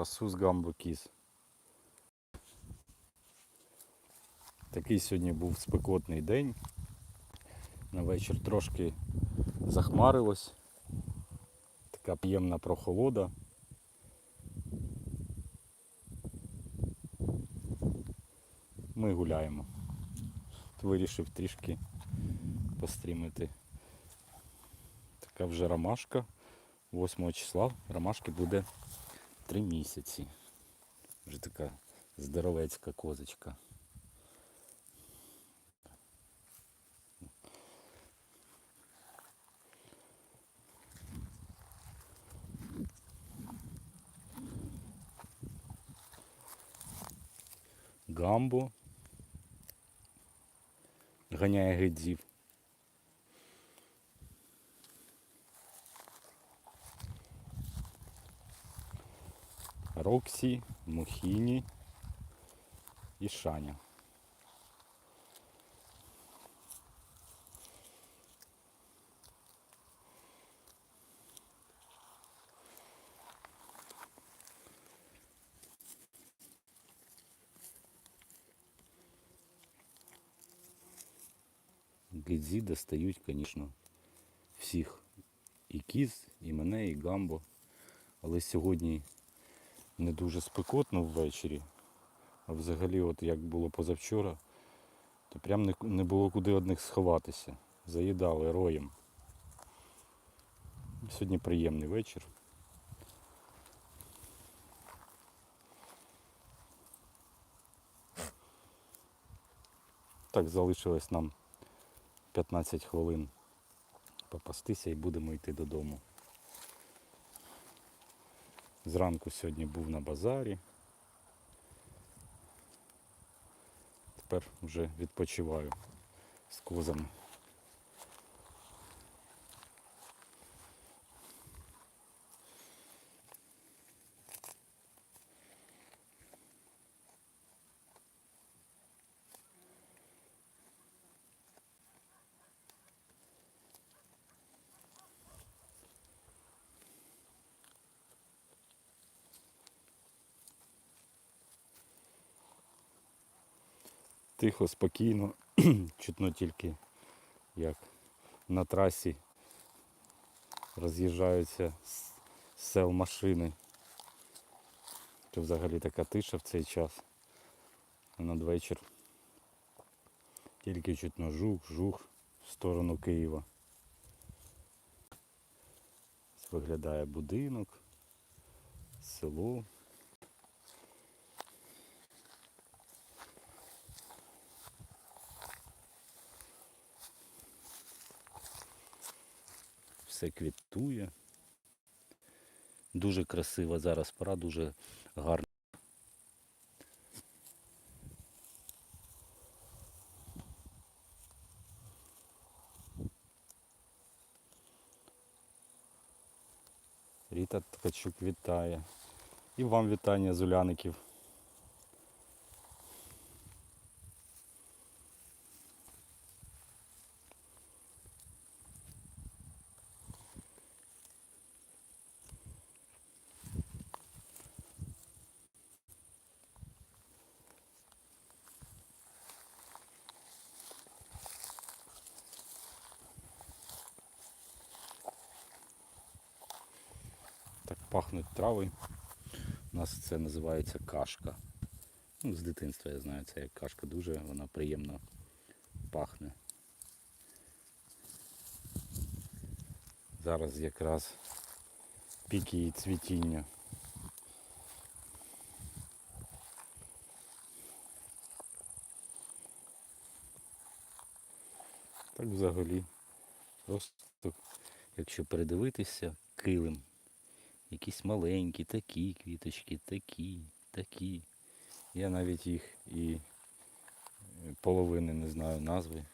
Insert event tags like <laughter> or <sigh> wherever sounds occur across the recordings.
Пасу з. Такий сьогодні був спекотний день. На вечір трошки захмарилось. Така приємна прохолода. Ми гуляємо. Вирішив трішки пострімити. Така вже ромашка. 8 числа ромашки буде 3 місяці. Вже така здоровецька козочка. Гамбо. Ганяє гидзів. Роксі, Мухіні і Шаня. Гидзі достають, звісно, всіх. І кіз, і мене, і гамбо. Але сьогодні не дуже спекотно ввечері. А взагалі, от як було позавчора, то прям не, не було куди одних сховатися. Заїдали роєм. Сьогодні приємний вечір. Так, залишилось нам 15 хвилин попастися і будемо йти додому. Зранку сьогодні був на базарі. Тепер вже відпочиваю з козами. Тихо, спокійно, <clears throat> чутно тільки як на трасі роз'їжджаються з сел машини. Це взагалі така тиша в цей час. Надвечір тільки чутно жух, жух в сторону Києва. Виглядає будинок, село. Все квітує. Дуже красива зараз пора, дуже гарна. Ріта Ткачук вітає. І вам вітання з Уляників. Так пахнуть трави. У нас це називається кашка. Ну, з дитинства я знаю, це як кашка дуже, вона приємно пахне. Зараз якраз пік її цвітіння. Так взагалі. Просто, якщо передивитися, килим. Якісь маленькі, такі квіточки, такі, такі. Я навіть їх і е, половини не знаю назви.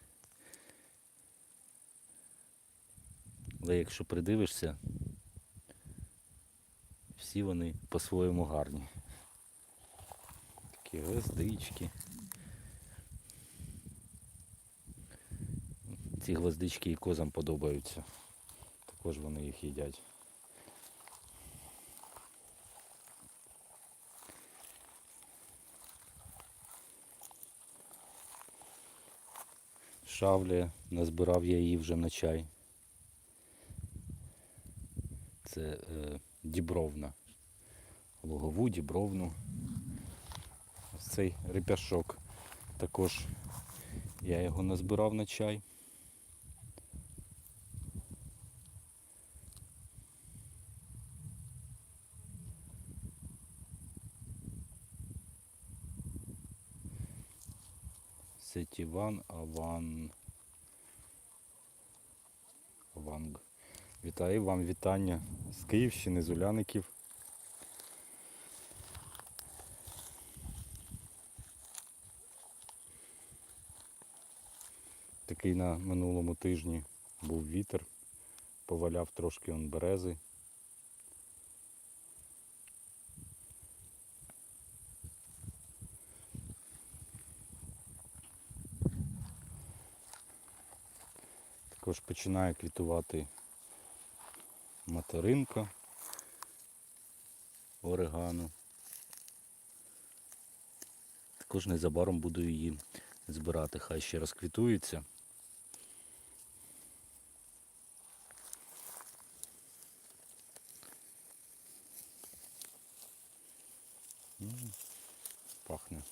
Але якщо придивишся, всі вони по-своєму гарні. Такі гвоздички. Ці гвоздички і козам подобаються. Також вони їх їдять. Шавлія, назбирав я її вже на чай. Це е, дібровна. Лугову, дібровну. Ось цей репяшок. Також я його назбирав на чай. Сетіван Аван. Аванг. Вітаю вам вітання з Київщини, з Уляників. Такий на минулому тижні був вітер, поваляв трошки он берези. Також починає квітувати материнка орегано. Також незабаром буду її збирати, хай ще розквітується. М, Пахне.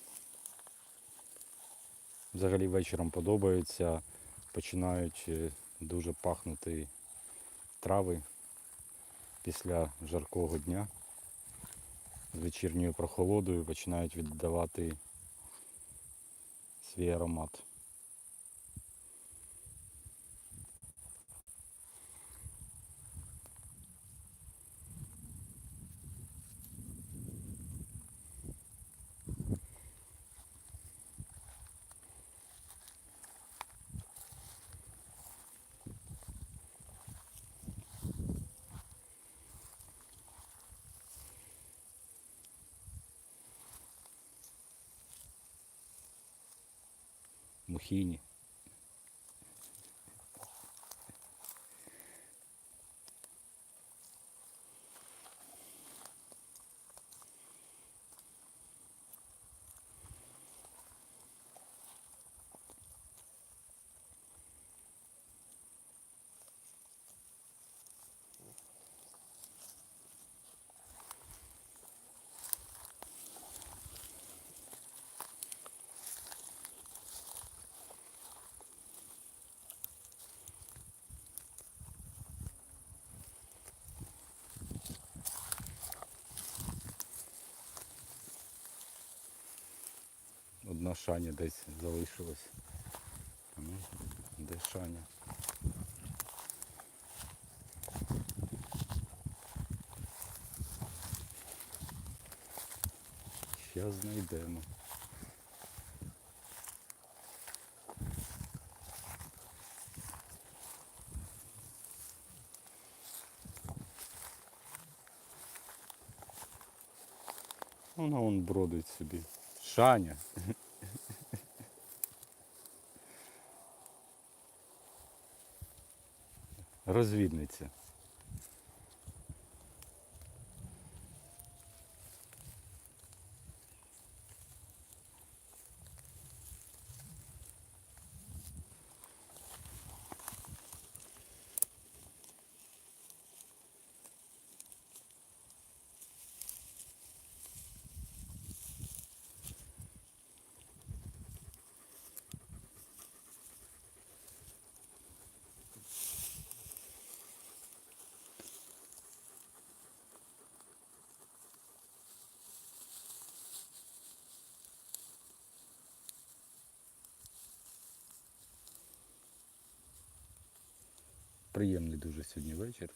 Взагалі вечором подобається, починають е, дуже пахнути трави після жаркого дня. З вечірньою прохолодою починають віддавати свій аромат. Мухіні. Одна шаня десь залишилась. Ну, де шаня? Щас знайдемо. Вона вон бродить собі. Шаня. Розвідниця. Приємний дуже сьогодні вечір.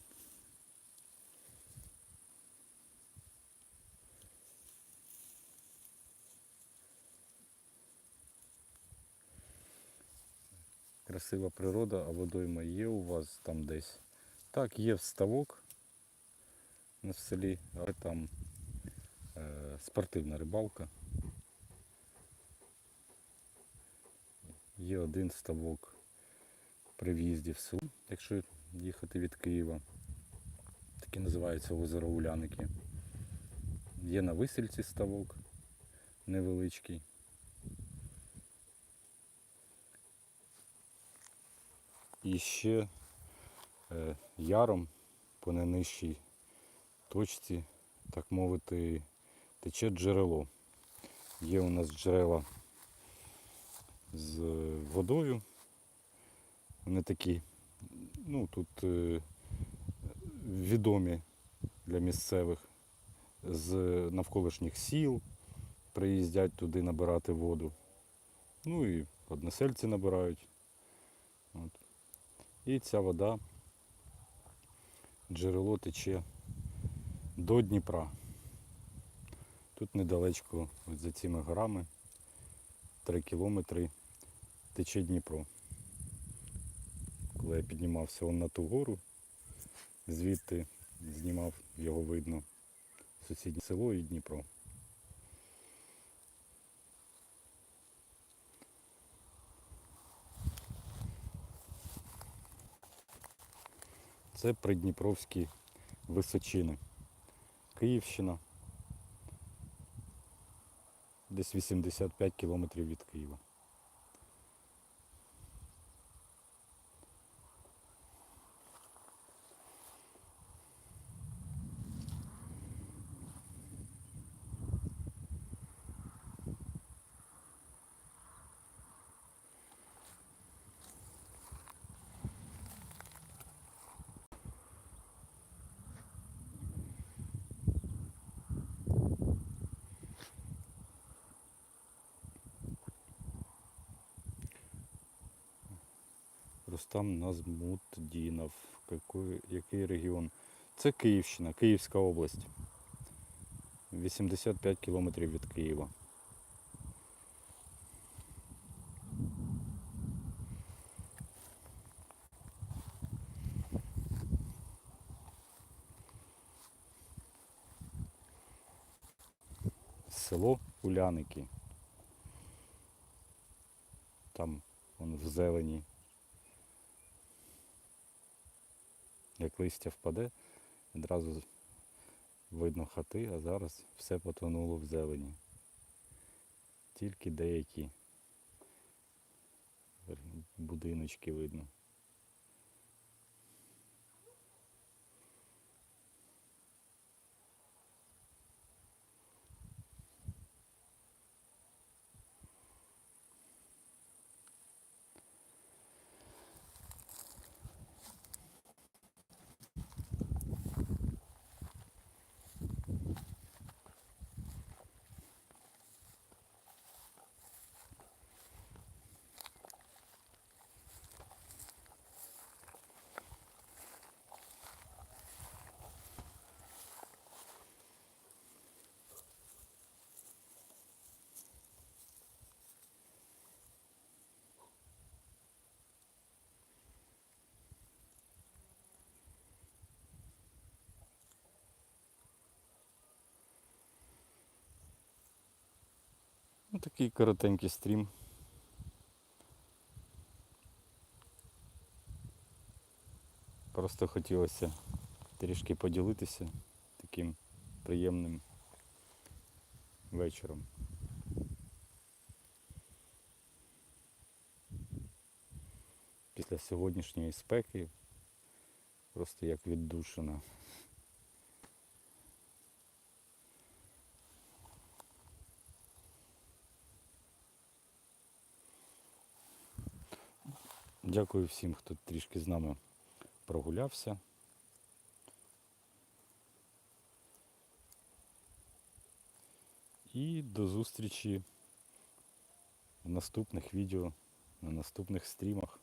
Красива природа, а водойма є у вас там десь. Так, є вставок на селі, але там е, спортивна рибалка. Є один ставок при в'їзді в село, якщо їхати від Києва. Таке називається озеро Уляники. Є на висельці ставок невеличкий. І ще е, яром по найнижчій точці, так мовити, тече джерело. Є у нас джерела з водою. Вони такі, ну тут е, відомі для місцевих з навколишніх сіл, приїздять туди набирати воду. Ну і односельці набирають. От. І ця вода, джерело тече до Дніпра. Тут недалечко за цими горами, 3 кілометри, тече Дніпро. Коли я піднімався он на ту гору, звідти знімав, його видно, сусіднє село і Дніпро. Це придніпровські височини. Київщина. Десь 85 кілометрів від Києва. Рустам Назмутдінов. Який, який регіон? Це Київщина, Київська область. 85 кілометрів від Києва. Село Уляники. Там вон в зелені. Листя впаде, одразу видно хати, а зараз все потонуло в зелені. Тільки деякі будиночки видно. Такий коротенький стрім. Просто хотілося трішки поділитися таким приємним вечором. Після сьогоднішньої спеки просто як віддушина. Дякую всім, хто трішки з нами прогулявся. І до зустрічі в наступних відео, на наступних стрімах.